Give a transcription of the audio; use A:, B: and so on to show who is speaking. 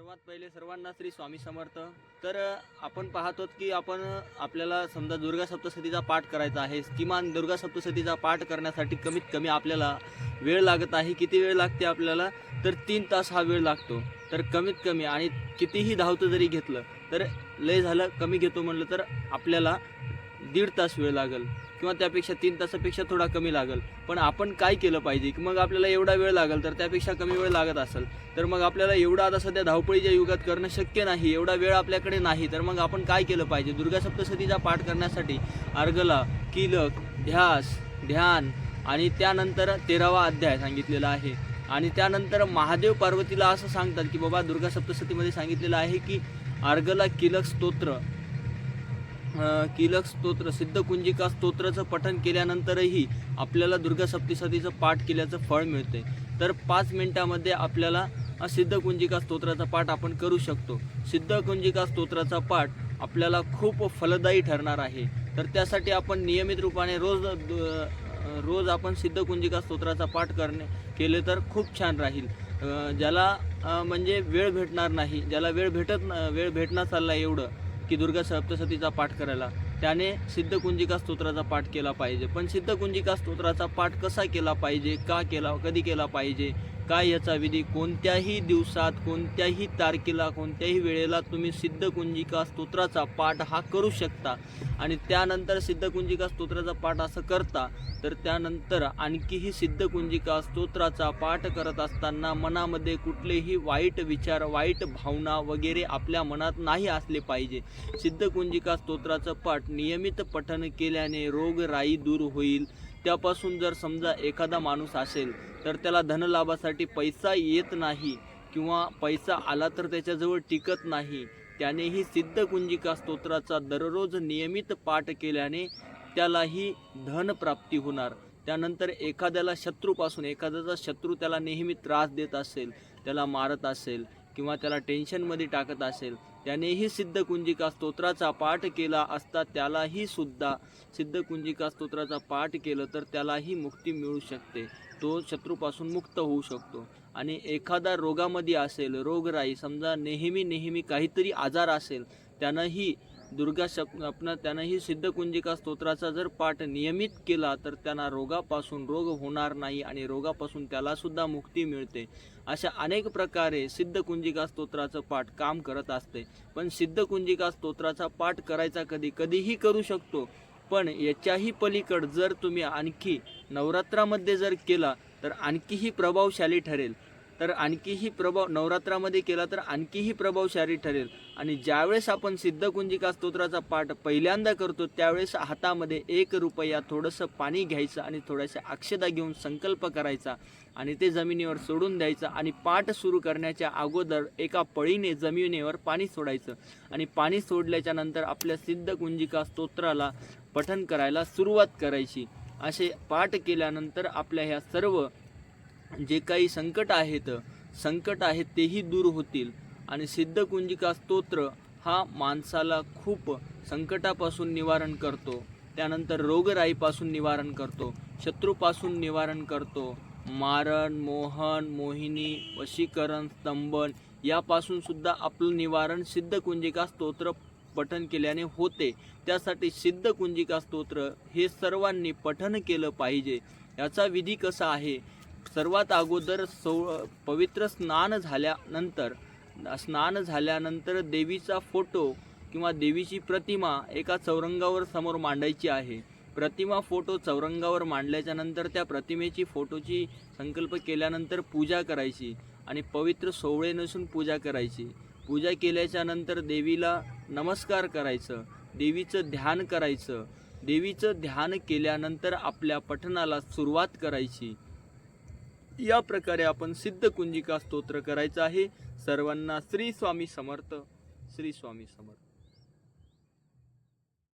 A: सर्वात पहिले सर्वांना श्री स्वामी समर्थ. तर आपण पाहतो की आपण आपल्याला समजा दुर्गा सप्तशतीचा पाठ करायचा आहे किमान दुर्गा सप्तशतीचा पाठ करण्यासाठी कमीत कमी आपल्याला वेळ लागत आहे. किती वेळ लागते आपल्याला? तर तीन तास हा वेळ लागतो. तर कमीत कमी आणि कितीही धावतं जरी घेतलं तर लय झालं कमी घेतो म्हणलं तर आपल्याला दीड तास वेळ लागेल किंवा त्यापेक्षा तीन तासापेक्षा थोडा कमी लागेल. पण आपण काय केलं पाहिजे? की मग आपल्याला एवढा वेळ लागेल तर त्यापेक्षा कमी वेळ लागत असेल. तर मग आपल्याला एवढा आता सध्या धावपळीच्या युगात करणं शक्य नाही एवढा वेळ आपल्याकडे नाही. तर मग आपण काय केलं पाहिजे? दुर्गा सप्तशतीचा पाठ करण्यासाठी अर्गला किलक ध्यास ध्यान आणि त्यानंतर तेरावा अध्याय सांगितलेला आहे. आणि त्यानंतर महादेव पार्वतीला असं सांगतात की बाबा दुर्गा सप्तशतीमध्ये सांगितलेलं आहे की अर्गला किलक स्तोत्र किलक स्तोत्र सिद्धकुंजिका स्तोत्राचं पठन केल्यानंतरही आपल्याला दुर्गा सप्तशतीचं पाठ केल्याचं फळ मिळते तर पाच मिनिटामध्ये आपल्याला सिद्ध सिद्धकुंजिका स्तोत्राचा पाठ आपण करू शकतो. सिद्धकुंजिका स्तोत्राचा पाठ आपल्याला खूप फलदायी ठरणार आहे. तर त्यासाठी आपण नियमित रूपाने रोज दु- रोज आपण सिद्धकुंजिका स्तोत्राचा पाठ करणे केले तर खूप छान राहील. ज्याला म्हणजे वेळ भेटणार नाही ज्याला वेळ भेटत न- वेळ भेटणार चालला एवढं की दुर्गा सप्तशतीचा पाठ करायला. त्याने सिद्धकुंजिका स्तोत्राचा पाठ केला पाहिजे. पण सिद्धकुंजिका स्तोत्राचा पाठ कसा केला पाहिजे? का केला कधी केला पाहिजे? काय याचा विधी? कोणत्याही दिवसात कोणत्याही तारखेला कोणत्याही वेळेला तुम्ही सिद्धकुंजिका स्तोत्राचा पाठ हा करू शकता. आणि त्यानंतर सिद्धकुंजिका स्तोत्राचा पाठ असं करता तर त्यानंतर आणखीही सिद्धकुंजिका स्तोत्राचा पाठ करत असताना मनामध्ये कुठलेही वाईट विचार वाईट भावना वगैरे आपल्या मनात नाही असले पाहिजे. सिद्धकुंजिका स्तोत्राचं पाठ नियमित पठन केल्याने रोगराई दूर होईल. त्यापासून जर समजा एखादा माणूस असेल तर त्याला धनलाभासाठी पैसा येत नाही किंवा पैसा आला तर त्याच्याजवळ टिकत नाही. त्यानेही सिद्धकुंजिका स्तोत्राचा दररोज नियमित पाठ केल्याने त्यालाही धनप्राप्ती होणार. त्यानंतर एखाद्याला शत्रूपासून एखाद्याचा शत्रू त्याला नेहमी त्रास देत असेल त्याला मारत असेल किंवा त्याला टेन्शनमध्ये टाकत असेल त्यानेही सिद्धकुंजिका स्तोत्राचा पाठ केला असता त्यालाही सुद्धा सिद्धकुंजिका स्तोत्राचा पाठ केलं तर त्यालाही मुक्ती मिळू शकते. तो शत्रूपासून मुक्त होऊ शकतो. आणि एखादा रोगामध्ये असेल रोगराई समजा नेहमी नेहमी काहीतरी आजार असेल त्यानंही दुर्गा शप आपण त्यानंही सिद्धकुंजिका स्तोत्राचा जर पाठ नियमित केला तर त्यांना रोगापासून रोग होणार नाही आणि रोगापासून त्यालासुद्धा मुक्ती मिळते. अशा अनेक प्रकारे सिद्धकुंजिका स्तोत्राचं पाठ काम करत असते. पण सिद्धकुंजिका स्तोत्राचा पाठ करायचा कधी कधीही करू शकतो. पण याच्याही पलीकड जर तुम्ही आणखी नवरात्रामध्ये जर केला तर आणखीही प्रभावशाली ठरेल. तर आणखीही प्रभाव नवरात्रामध्ये केला तर आणखीही प्रभावशाली ठरेल. आणि ज्यावेळेस आपण सिद्धकुंजिका स्तोत्राचा पाठ पहिल्यांदा करतो त्यावेळेस हातामध्ये एक रुपया थोडंसं पाणी घ्यायचं आणि थोड्याशा अक्षदा घेऊन संकल्प करायचा आणि ते जमिनीवर सोडून द्यायचं आणि पाठ सुरू करण्याच्या अगोदर एका पळीने जमिनीवर पाणी सोडायचं. आणि पाणी सोडल्याच्या नंतर आपल्या सिद्धकुंजिका स्तोत्राला पठन करायला सुरुवात करायची. असे पाठ केल्यानंतर आपल्या ह्या सर्व जे काही संकट आहेत संकट आहेत तेही दूर होतील. आणि सिद्धकुंजिका स्तोत्र हा माणसाला खूप संकटापासून निवारण करतो. त्यानंतर रोगराईपासून निवारण करतो. शत्रूपासून निवारण करतो. मारण मोहन मोहिनी वशीकरण स्तंभन यापासून सुद्धा आपलं निवारण सिद्धकुंजिका स्तोत्र पठन केल्याने होते. त्यासाठी सिद्धकुंजिका स्तोत्र हे सर्वांनी पठन केलं पाहिजे. याचा विधी कसा आहे? सर्वात अगोदर सौ पवित्र स्नान झाल्यानंतर स्नान झाल्यानंतर देवीचा फोटो किंवा देवीची प्रतिमा एका चौरंगावर समोर मांडायची आहे. प्रतिमा फोटो चौरंगावर मांडल्याच्या नंतर त्या प्रतिमेची फोटोची संकल्प केल्यानंतर पूजा करायची आणि पवित्र सोवळे नसून पूजा करायची. पूजा केल्याच्यानंतर देवीला नमस्कार करायचं देवीचं ध्यान करायचं. देवीचं ध्यान केल्यानंतर आपल्या पठणाला सुरुवात करायची. या प्रकारे आपण सिद्ध कुंजिका स्तोत्र करायचं आहे. सर्वांना श्री स्वामी समर्थ. श्री स्वामी समर्थ.